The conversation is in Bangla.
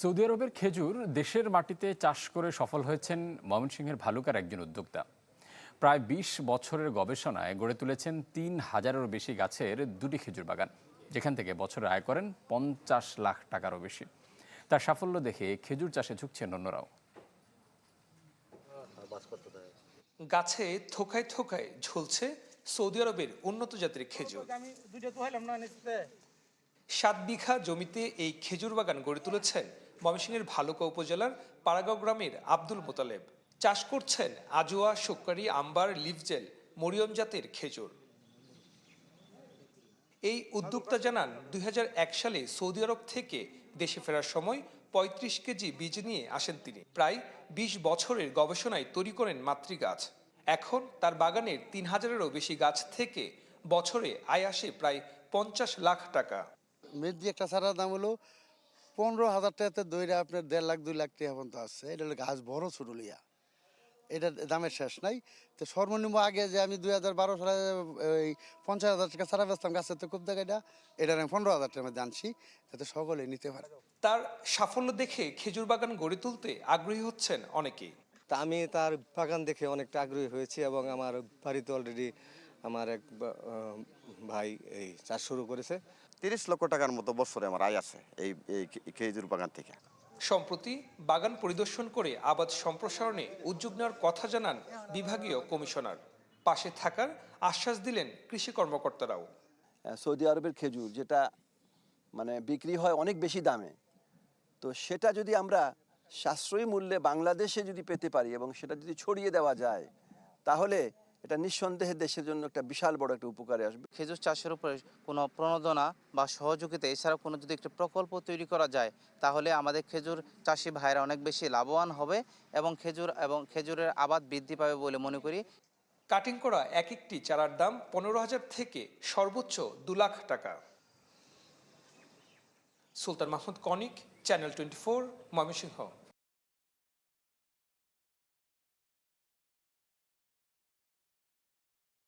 সৌদি আরবের খেজুর দেশের মাটিতে চাষ করে সফল হয়েছেন ময়মনসিংহের ভালুকার একজন উদ্যোক্তা। প্রায় ২০ বছরের গবেষণায় গড়ে তুলেছেন তিন হাজারেরও বেশি গাছের দুটি খেজুর বাগান, যেখান থেকে বছরে আয় করেন পঞ্চাশ লাখ টাকারও বেশি। তার সাফল্য দেখে খেজুর চাষে ঝুঁকছেন অন্যরাও। গাছে থোকায় থোকায় ঝুলছে সৌদি আরবের উন্নত জাতের খেজুর। সাত বিঘা জমিতে এই খেজুর বাগান গড়ে তুলেছেন ময়মনসিংহের ভালুকা উপজেলার পাড়াগাঁও গ্রামের আব্দুল মোতালেব। চাষ করছেন আজোয়া শুক্কারি আম্বার লিভজেল মরিয়ম জাতের খেজুর। এই উদ্যোক্তা জানান, দুই হাজার এক সালে সৌদি আরব থেকে দেশে ফেরার সময় ৩৫ কেজি বীজ নিয়ে আসেন তিনি। প্রায় ২০ বছরের গবেষণায় তৈরি করেন মাতৃগাছ। এখন তার বাগানের তিন হাজারেরও বেশি গাছ থেকে বছরে আয় আসে প্রায় পঞ্চাশ লাখ টাকা। মেজি একটা সারার দাম হলো পনেরো হাজার টাকাতে দইরা আপনার দেড় লাখ দুই লাখ টাকা পর্যন্ত আছে। এটা হলো গাছ বড় ছোট লিয়া এটার দামের শেষ নাই। তো সর্বনিম্ন আগে যে আমি দুই হাজার বারো সালে ওই পঞ্চাশ হাজার টাকা সারা বেচতাম গাছের তো খুব দেখাইটা এটা এটা আমি পনেরো হাজার টাকা জানছি আনছি যাতে সকলে নিতে পারে। তার সাফল্য দেখে খেজুর বাগান গড়ে তুলতে আগ্রহী হচ্ছেন অনেকেই। তা আমি তার বাগান দেখে অনেকটা আগ্রহী হয়েছি এবং আমার বাড়িতে অলরেডি আমার এক ভাই এই চাষ শুরু করেছে। তিরিশ লক্ষ টাকার মতো বছরে আমার আয় আছে এই এই খেজুর বাগান থেকে। সম্প্রতি বাগান পরিদর্শন করে আবাদ সম্প্রসারণে উদ্যোগ নেওয়ার কথা জানান বিভাগীয় কমিশনার। পাশে থাকার আশ্বাস দিলেন কৃষি কর্মকর্তারাও। সৌদি আরবের খেজুর যেটা মানে বিক্রি হয় অনেক বেশি দামে তো সেটা যদি আমরা সাশ্রয়ী মূল্যে বাংলাদেশে যদি পেতে পারি এবং সেটা যদি ছড়িয়ে দেওয়া যায় তাহলে এটা নিঃসন্দেহে দেশের জন্য একটা বিশাল বড় একটা উপকারে আসবে। খেজুর চাষের উপরে কোনো প্রণোদনা বা সহযোগিতা এছাড়াও কোনো যদি একটা প্রকল্প তৈরি করা যায় তাহলে আমাদের খেজুর চাষি ভাইরা অনেক বেশি লাভবান হবে এবং খেজুর এবং খেজুরের আবাদ বৃদ্ধি পাবে বলে মনে করি। কাটিং করা এক একটি চারার দাম পনেরো হাজার থেকে সর্বোচ্চ দু লাখ টাকা। Sultan Mahmud conic channel twenty four Mymensingh.